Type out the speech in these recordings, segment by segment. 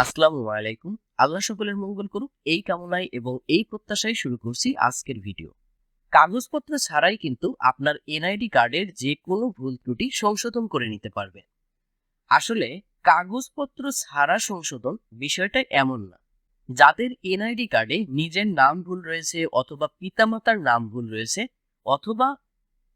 আসসালামু আলাইকুম। আল্লাহ সকলের মঙ্গল করুক, এই কামনায় এবং এই প্রত্যাশায় শুরু করছি আজকের ভিডিও। কাগজপত্র ছাড়াই কিন্তু আপনার এনআইডি কার্ডের যে কোনো ভুল ত্রুটি সংশোধন করে নিতে পারবেন। আসলে কাগজপত্র ছাড়া সংশোধন বিষয়টা এমন না। যাদের এনআইডি কার্ডে নিজের নাম ভুল রয়েছে অথবা পিতামাতার নাম ভুল রয়েছে অথবা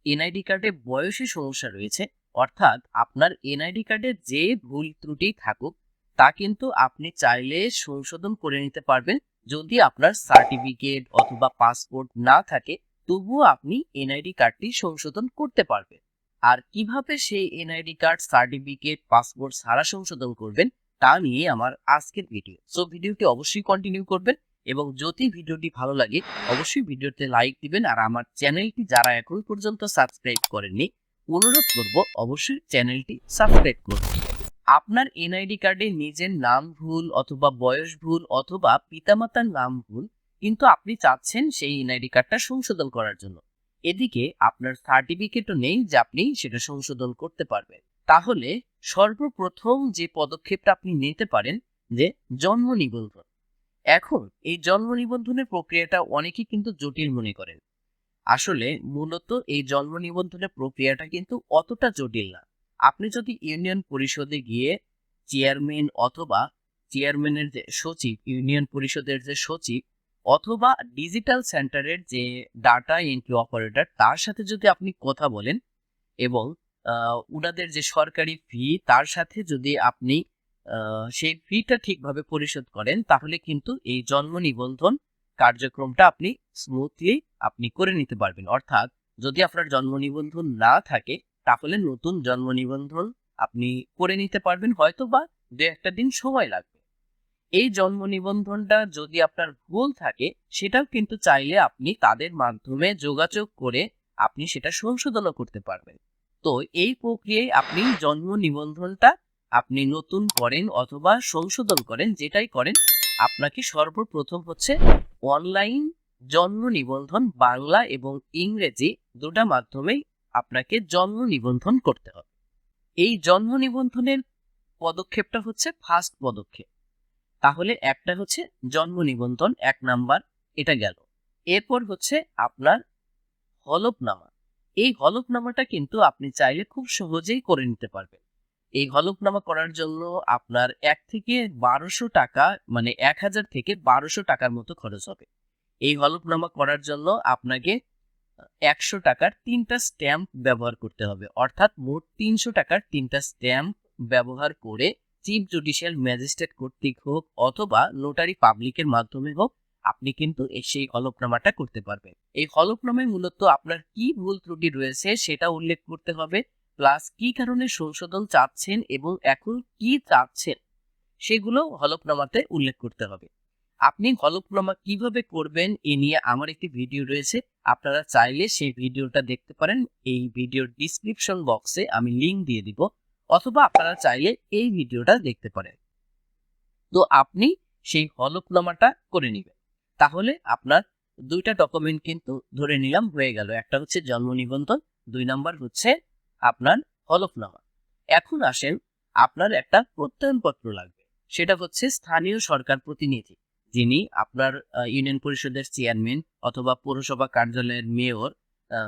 এনআইডি কার্ডে বয়সে সমস্যা রয়েছে, অর্থাৎ আপনার এনআইডি কার্ডে যে ভুল ত্রুটি থাকুক তা কিন্তু আপনি চাইলে সংশোধন করে নিতে পারবেন। যদি আপনার সার্টিফিকেট অথবা পাসপোর্ট না থাকে, তবুও আপনি এনআইডি কার্ডটি সংশোধন করতে পারবেন। আর কীভাবে সেই এনআইডি কার্ড সার্টিফিকেট পাসপোর্ট ছাড়া সংশোধন করবেন, তা নিয়ে আমার আজকের ভিডিও সো ভিডিওটি অবশ্যই কন্টিনিউ করবেন এবং যদি ভিডিওটি ভালো লাগে, অবশ্যই ভিডিওতে লাইক দিবেন আর আমার চ্যানেলটি যারা এখন পর্যন্ত সাবস্ক্রাইব করেননি, অনুরোধ করব অবশ্যই চ্যানেলটি সাবস্ক্রাইব করুন আপনার এনআইডি কার্ডে নিজের নাম ভুল অথবা বয়স ভুল অথবা পিতামাতার নাম ভুল, কিন্তু আপনি চাচ্ছেন সেই এনআইডি কার্ডটা সংশোধন করার জন্য। এদিকে আপনার সার্টিফিকেটও নেই যে আপনি সেটা সংশোধন করতে পারবেন। তাহলে সর্বপ্রথম যে পদক্ষেপটা আপনি নিতে পারেন যে জন্ম নিবন্ধন। এখন এই জন্ম নিবন্ধনের প্রক্রিয়াটা অনেকেই কিন্তু জটিল মনে করেন। আসলে মূলত এই জন্ম নিবন্ধনের প্রক্রিয়াটা কিন্তু অতটা জটিল না। আপনি যদি ইউনিয়ন পরিষদে গিয়ে চেয়ারম্যান অথবা চেয়ারম্যানের যে সচিব ইউনিয়ন পরিষদের যে সচিব অথবা ডিজিটাল সেন্টারের যে ডাটা এন্ট্রি অপারেটর তার সাথে যদি আপনি কথা বলেন এবং আহ, উনাদের যে সরকারি ফি তার সাথে যদি আপনি সেই ফিটা ঠিকভাবে পরিশোধ করেন তাহলে কিন্তু এই জন্ম নিবন্ধন কার্যক্রমটা আপনি স্মুথলি আপনি করে নিতে পারবেন। অর্থাৎ যদি আপনার জন্ম নিবন্ধন না থাকে তাহলে নতুন জন্ম নিবন্ধন আপনি করে নিতে পারবেন হয়তো বা দু একটা দিন সময় লাগবে। এই জন্ম নিবন্ধনটা যদি আপনার ভুল থাকে, সেটাও কিন্তু চাইলে আপনি তাদের মাধ্যমে যোগাযোগ করে আপনি সেটা সংশোধনও করতে পারবেন। তো এই প্রক্রিয়ায় আপনি জন্ম নিবন্ধনটা আপনি নতুন করেন অথবা সংশোধন করেন, যেটাই করেন, আপনাকে সর্বপ্রথম হচ্ছে অনলাইন জন্ম নিবন্ধন বাংলা এবং ইংরেজি দুটা মাধ্যমেই আপনাকে জন্ম নিবন্ধন করতে হবে। এই জন্ম নিবন্ধনের পদক্ষেপটা হচ্ছে ফার্স্ট পদক্ষেপ। তাহলে একটা হচ্ছে জন্ম নিবন্ধন, এক নাম্বার এটা গেল। এরপর হচ্ছে আপনার হলফনামা। এই হলফনামাটা কিন্তু আপনি চাইলে খুব সহজেই করে নিতে পারবেন। এই হলফনামা করার জন্য আপনার এক থেকে বারোশো টাকা মানে এক হাজার থেকে বারোশো টাকার মতো খরচ হবে। এই হলফনামা করার জন্য আপনাকে একশো টাকার তিনটা স্ট্যাম্প ব্যবহার করতে হবে। অর্থাৎ মোট তিনশো টাকার তিনটা স্ট্যাম্প ব্যবহার করে চিফ জুডিশিয়াল ম্যাজিস্ট্রেট কর্তৃক হোক অথবা নোটারি পাবলিকের মাধ্যমে হোক, আপনি কিন্তু সেই হলফনামাটা করতে পারবেন। এই হলফনামায় মূলত আপনার কি ভুল ত্রুটি রয়েছে সেটা উল্লেখ করতে হবে প্লাস কি কারণে সংশোধন চাচ্ছেন এবং এখন কি চাচ্ছেন, সেগুলো হলফনামাতে উল্লেখ করতে হবে। আপনি হলফনামা কীভাবে করবেন, এ নিয়ে আমার একটি ভিডিও রয়েছে। আপনারা চাইলে সেই ভিডিওটা দেখতে পারেন। এই ভিডিওর ডিসক্রিপশন বক্সে আমি লিঙ্ক দিয়ে দিব। অথবা আপনারা চাইলে এই ভিডিওটা দেখতে পারেন। তো আপনি সেই হলফনামাটা করে নেবেন। তাহলে আপনার দুইটা ডকুমেন্ট কিন্তু ধরে নিলাম হয়ে গেল। একটা হচ্ছে জন্ম নিবন্ধন, দুই নাম্বার হচ্ছে আপনার হলফনামা এখন আসেন, আপনার একটা প্রত্যয়নপত্র লাগবে। সেটা হচ্ছে স্থানীয় সরকার প্রতিনিধি। যিনি আপনার ইউনিয়ন পরিষদের চেয়ারম্যান অথবা পৌরসভা কার্যালয়ের মেয়র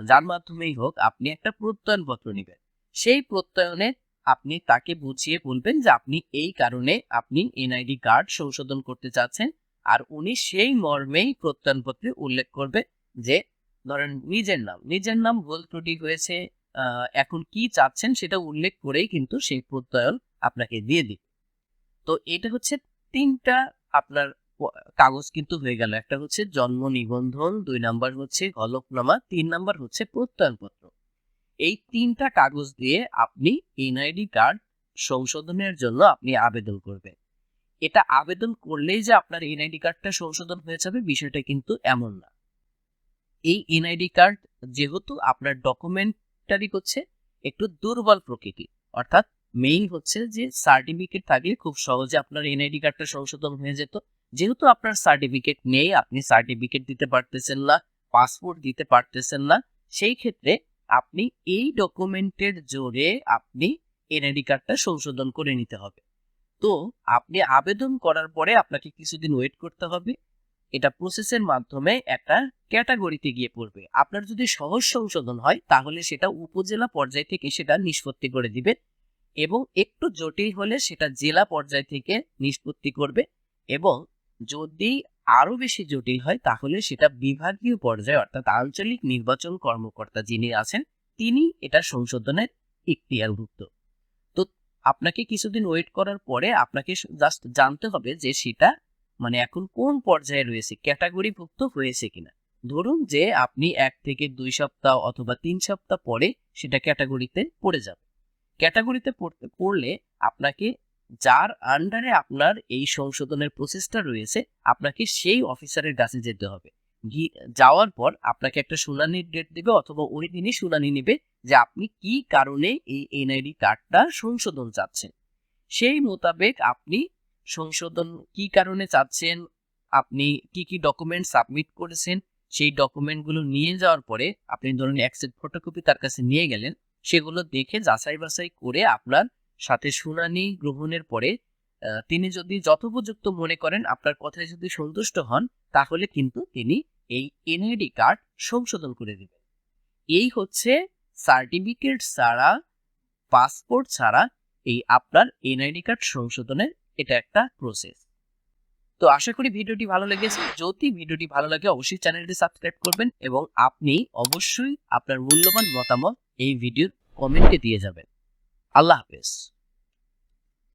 যার মাধ্যমেই হোক আপনি একটা প্রত্যয়নপত্র নেবেন। সেই প্রত্যয়নে আপনি তাকে বুঝিয়ে বলবেন যে আপনি এই কারণে আপনি এনআইডি কার্ড সংশোধন করতে চাচ্ছেন আর উনি সেই মর্মেই প্রত্যয়নপত্রে উল্লেখ করবে যে, ধরেন নিজের নাম নিজের নাম ভুল ত্রুটি হয়েছে এখন কি চাচ্ছেন সেটা উল্লেখ করেই কিন্তু সেই প্রত্যয়ন আপনাকে দিয়ে দিবে। তো এটা হচ্ছে তিনটা আপনার কাগজ কিন্তু হয়ে গেল। একটা হচ্ছে জন্ম নিবন্ধন, দুই নাম্বার হচ্ছে হলফনামা তিন নাম্বার হচ্ছে প্রত্যয়নপত্র। এই তিনটা কাগজ দিয়ে আপনি এনআইডি কার্ড সংশোধনের জন্য আপনি আবেদন করবেন। এটা আবেদন করলেই যে আপনার এনআইডি কার্ডটা সংশোধন হয়ে যাবে, বিষয়টা কিন্তু এমন না। এই এনআইডি কার্ড যেহেতু আপনার ডকুমেন্টারি হচ্ছে, একটু দুর্বল প্রকৃতি। অর্থাৎ মেইন হচ্ছে যে সার্টিফিকেট থাকলে খুব সহজে আপনার এনআইডি কার্ডটা সংশোধন হয়ে যেত। যেহেতু আপনার সার্টিফিকেট নেই, আপনি সার্টিফিকেট দিতে পারতেছেন না পাসপোর্ট দিতে পারতেছেন না, সেই ক্ষেত্রে আপনি এই ডকুমেন্টের জোরে আপনি এনআইডি কার্ডটা সংশোধন করে নিতে হবে। তো আপনি আবেদন করার পরে আপনাকে কিছুদিন ওয়েট করতে হবে। এটা প্রসেসের মাধ্যমে একটা ক্যাটাগরিতে গিয়ে পড়বে। আপনার যদি সহজ সংশোধন হয়, তাহলে সেটা উপজেলা পর্যায় থেকে সেটা নিষ্পত্তি করে দিবে এবং একটু জটিল হলে সেটা জেলা পর্যায় থেকে নিষ্পত্তি করবে এবং যদি আরও বেশি জটিল হয়, তাহলে সেটা বিভাগীয় পর্যায়ে, অর্থাৎ আঞ্চলিক নির্বাচন কর্মকর্তা যিনি আছেন, তিনি এটা সংশোধনের ইখতিয়ারভুক্ত। তো আপনাকে কিছুদিন ওয়েট করার পরে আপনাকে জাস্ট জানতে হবে যে সেটা মানে এখন কোন পর্যায়ে রয়েছে, ক্যাটাগরিভুক্ত হয়েছে কিনা। ধরুন যে আপনি এক থেকে দুই সপ্তাহ অথবা তিন সপ্তাহ পরে সেটা ক্যাটাগরিতে পড়ে যাবে। ক্যাটাগরিতে পড়তে, পড়লে আপনাকে যার আন্ডারে আপনার এই সংশোধনের প্রসেসটা রয়েছে, আপনাকে সেই অফিসারের কাছে যেতে হবে। যাওয়ার পর আপনাকে একটা শুনানির ডেট দেবে অথবা ওই দিনই শুনানি নেবে যে আপনি কি কারণে এই এনআইডি কার্ডটা সংশোধন চাচ্ছেন। সেই মোতাবেক আপনি সংশোধন কি কারণে চাচ্ছেন, আপনি কি কি ডকুমেন্ট সাবমিট করেছেন, সেই ডকুমেন্টগুলো নিয়ে যাওয়ার পরে আপনি ধরুন অ্যাকসেপ্ট ফটোকপি তার কাছে নিয়ে গেলেন, সেগুলো দেখে যাচাই বাছাই করে আপনার সাথে শুনানি গ্রহণের পরে তিনি যদি যথোপযুক্ত মনে করেন, আপনার কথায় যদি সন্তুষ্ট হন, তাহলে কিন্তু তিনি এই এনআইডি কার্ড সংশোধন করে দিবেন। এই হচ্ছে সার্টিফিকেট ছাড়া পাসপোর্ট ছাড়া এই আপনার এনআইডি কার্ড সংশোধনের এটা একটা প্রসেস তো আশা করি ভিডিওটি ভালো লেগেছে। যদি ভিডিওটি ভালো লাগে, অবশ্যই চ্যানেলটি সাবস্ক্রাইব করবেন এবং আপনি অবশ্যই আপনার মূল্যবান মতামত এই ভিডিওর কমেন্টে দিয়ে যাবেন। আল্লাহ হাফেজ